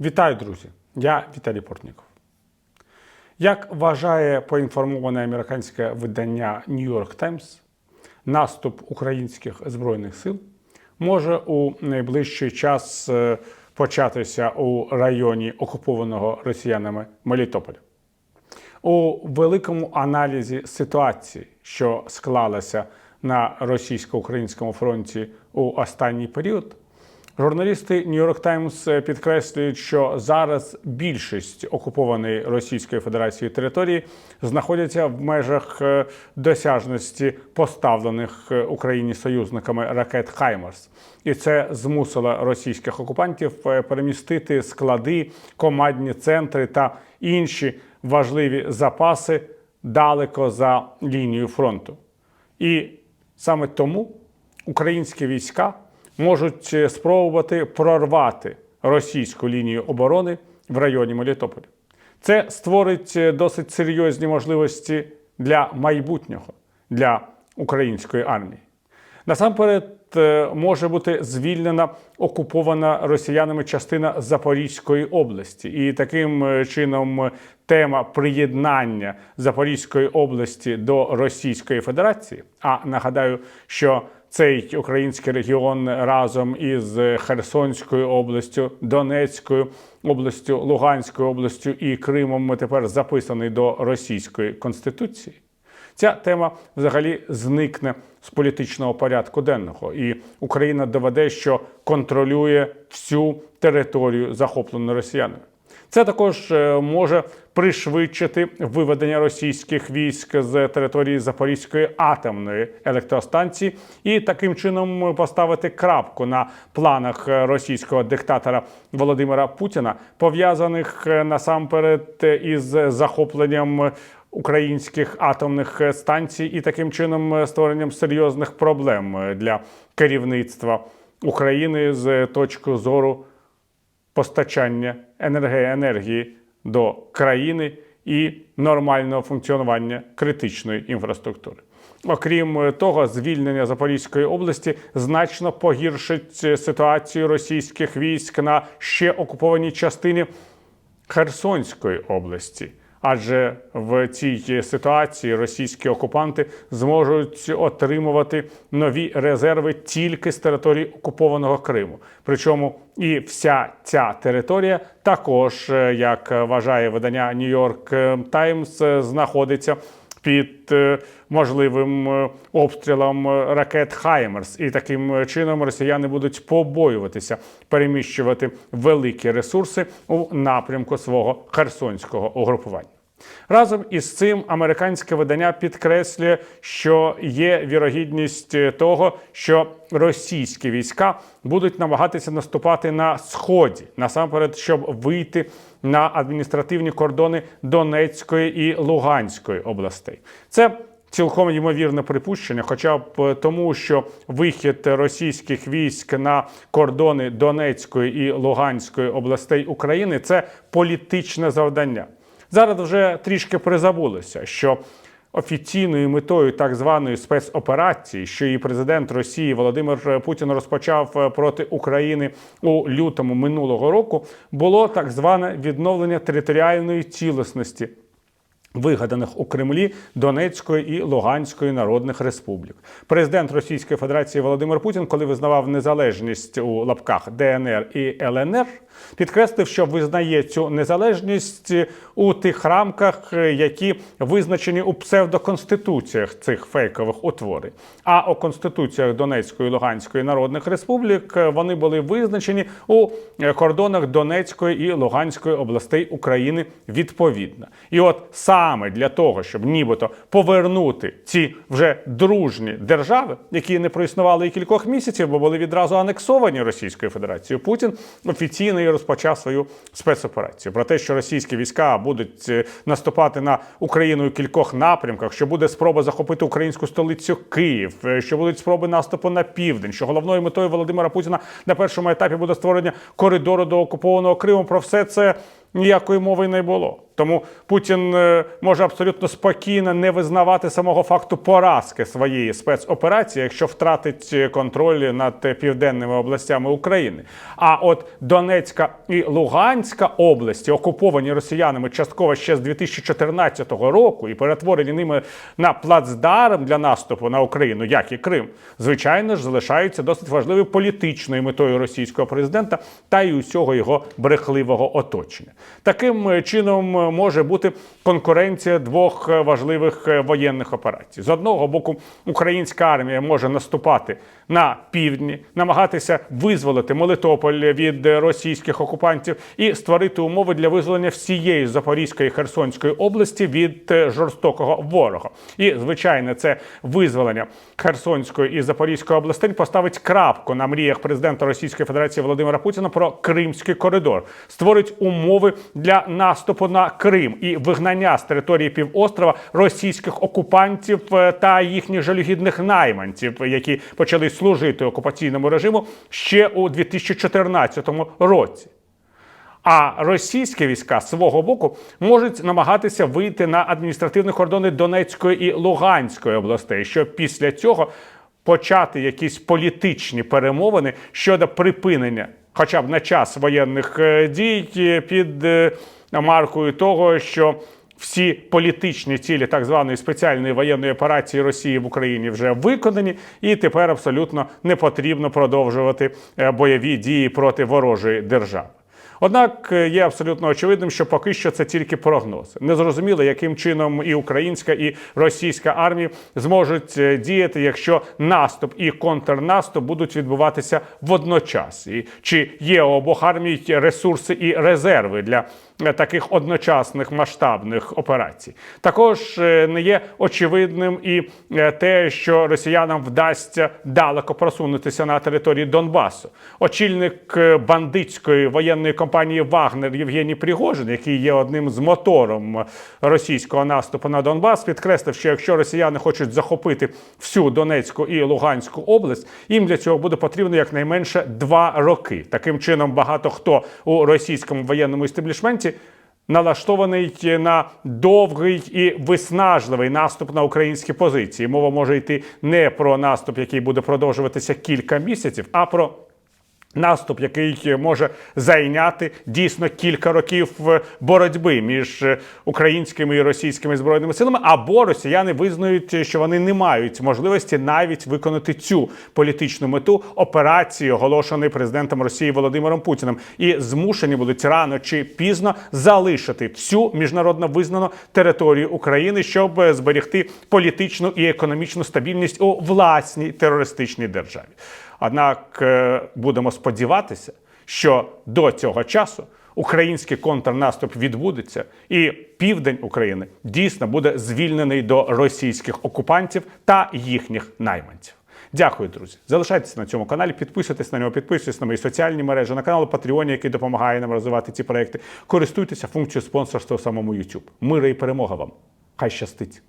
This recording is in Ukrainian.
Вітаю, друзі! Я Віталій Портніков. Як вважає поінформоване американське видання New York Times, наступ українських збройних сил може у найближчий час е, початися у районі окупованого росіянами Мелітополя. У великому аналізі ситуації, що склалася на російсько-українському фронті у останній період, журналісти New York Times підкреслюють, що зараз більшість окупованої Російської Федерацією території знаходяться в межах е, досяжності поставлених е, Україні союзниками ракет Хаймерс, і це змусило російських окупантів е, перемістити склади, командні центри та інші важливі запаси далеко за лінією фронту. І саме тому українські війська можуть е, спробувати прорвати російську лінію оборони в районі Мелітополя. Це створить е, досить серйозні можливості для майбутнього для української армії. Насамперед е, може бути звільнена окупована росіянами частина Запорізької області, і таким чином тема приєднання Запорізької області до Російської Федерації. А нагадаю, що цей український регіон разом із Херсонською областю, Донецькою областю, Луганською областю і Кримом тепер записаний до Російської конституції. Ця тема взагалі зникне з політичного порядку денного, і Україна доведе, що контролює всю територію, захоплену росіянами. Це також е, може пришвидшити виведення російських військ з території Запорізької атомної електростанції і таким чином поставити крапку на планах е, російського диктатора Володимира Путіна, пов'язаних е, насамперед із захопленням українських атомних станцій і таким чином створенням серйозних проблем для керівництва України з точки зору постачання енергії, до країни і нормального функціонування критичної інфраструктури. Окрім того, звільнення Запорізької області значно погіршить ситуацію російських військ на ще окупованій частині Херсонської області. Адже в цій ситуації російські окупанти зможуть отримувати нові резерви тільки з території окупованого Криму. Причому і вся ця територія також, е, як вважає видання New York Times, знаходиться під е, можливим е, обстрілом е, ракет Хаймерс, і таким чином росіяни будуть побоюватися переміщувати великі ресурси у напрямку свого херсонського угрупування. Разом із цим американське видання підкреслює, що є вірогідність е, того, що російські війська будуть намагатися наступати на сході, насамперед, щоб вийти на адміністративні кордони Донецької і Луганської областей. Це Цілком ймовірне припущення, хоча б тому, що вихід російських військ на кордони Донецької і Луганської областей України це політичне завдання. Зараз вже трішки призабулося, що офіційною метою так званої спецоперації, що її президент Росії Володимир Путін розпочав проти України у лютому минулого року, було так зване відновлення територіальної цілісності. Вигаданих у Кремлі Донецької і Луганської народних республік. Президент Російської Федерації Володимир Путін, коли визнавав незалежність у лапках ДНР і ЛНР, підкреслив, що визнає цю незалежність у тих рамках, які визначені у псевдоконституціях цих фейкових утворень. А у конституціях Донецької і Луганської народних республік вони були визначені у кордонах Донецької і Луганської областей України відповідно. І от саме для того, щоб нібито повернути ці вже дружні держави, які не проіснували і кількох місяців, бо були відразу анексовані Російською Федерацією, Путін офіційно і розпочав свою спецоперацію. Про те, що російські війська будуть е, наступати на Україну у кількох напрямках, що буде спроба захопити українську столицю Київ, е, що будуть спроби наступу на південь, що головною метою Володимира Путіна на першому етапі буде створення коридору до окупованого Криму. Про все це ніякої мови не було. Тому Путін е, може абсолютно спокійно не визнавати самого факту поразки своєї спецоперації, якщо втратить е, контроль над південними областями України. А от Донецька і Луганська області, окуповані росіянами частково ще з 2014 року і перетворені ними на плацдарм для наступу на Україну, як і Крим, звичайно ж залишаються досить важливою політичною метою російського президента та й усього його брехливого оточення. Таким е, чином може бути конкуренція двох е, важливих е, воєнних операцій. З одного боку, українська армія може наступати на півдні, намагатися визволити Мелитополь від російських окупантів і створити умови для визволення всієї Запорізької і Херсонської області від е, жорстокого ворога. І звичайно, це визволення Херсонської і Запорізької областей поставить крапку на мріях президента Російської Федерації Володимира Путіна про Кримський коридор, створить умови для наступу на Крим і вигнання з території півострова російських окупантів е, та їхніх жалюгідних найманців, які почали служити окупаційному режиму ще у 2014 році. А російські війська свого боку можуть намагатися вийти на адміністративні кордони Донецької і Луганської областей, щоб після цього почати якісь політичні перемовини щодо припинення, хоча б на час воєнних е, дій, е, під е, маркою того, що всі політичні цілі так званої спеціальної воєнної операції Росії в Україні вже виконані, і тепер абсолютно не потрібно продовжувати е, бойові дії проти ворожої держави. Однак е, є абсолютно очевидним, що поки що це тільки прогноз. Незрозуміло, яким чином і українська, і російська армії зможуть е, діяти, якщо наступ і контрнаступ будуть відбуватися водночас. І чи є у обох армій ресурси і резерви для е, таких одночасних масштабних операцій? Також не є очевидним і те, що росіянам вдасться далеко просунутися на території Донбасу. Очільник бандитської воєнної компанії Вагнер Євгеній Пригожин, який є одним з мотором російського наступу на Донбас, підкреслив, що якщо росіяни хочуть захопити всю Донецьку і Луганську область, їм для цього буде потрібно якнайменше два роки. Таким чином, багато хто у російському воєнному істеблішменті налаштований на довгий і виснажливий наступ на українські позиції. Мова може йти не про наступ, який буде продовжуватися кілька місяців, а про Наступ, який може зайняти дійсно кілька років е, боротьби між е, українськими і російськими збройними силами, або росіяни визнають, що вони не мають можливості навіть виконати цю політичну мету операції, оголошеної президентом Росії Володимиром Путіним, і змушені будуть рано чи пізно залишити всю міжнародно визнану територію України, щоб е, зберегти політичну і економічну стабільність у власній терористичній державі. Однак е, будемо сподіватися, що до цього часу український контрнаступ відбудеться, і південь України дійсно буде звільнений до російських окупантів та їхніх найманців. Дякую, друзі. Залишайтеся на цьому каналі, підписуйтесь на нього, підписуйтесь на мої соціальні мережі, на канал Patreon, який допомагає нам розвивати ці проекти. Користуйтеся функцією спонсорства у самому YouTube. Мира і перемога вам! Хай щастить!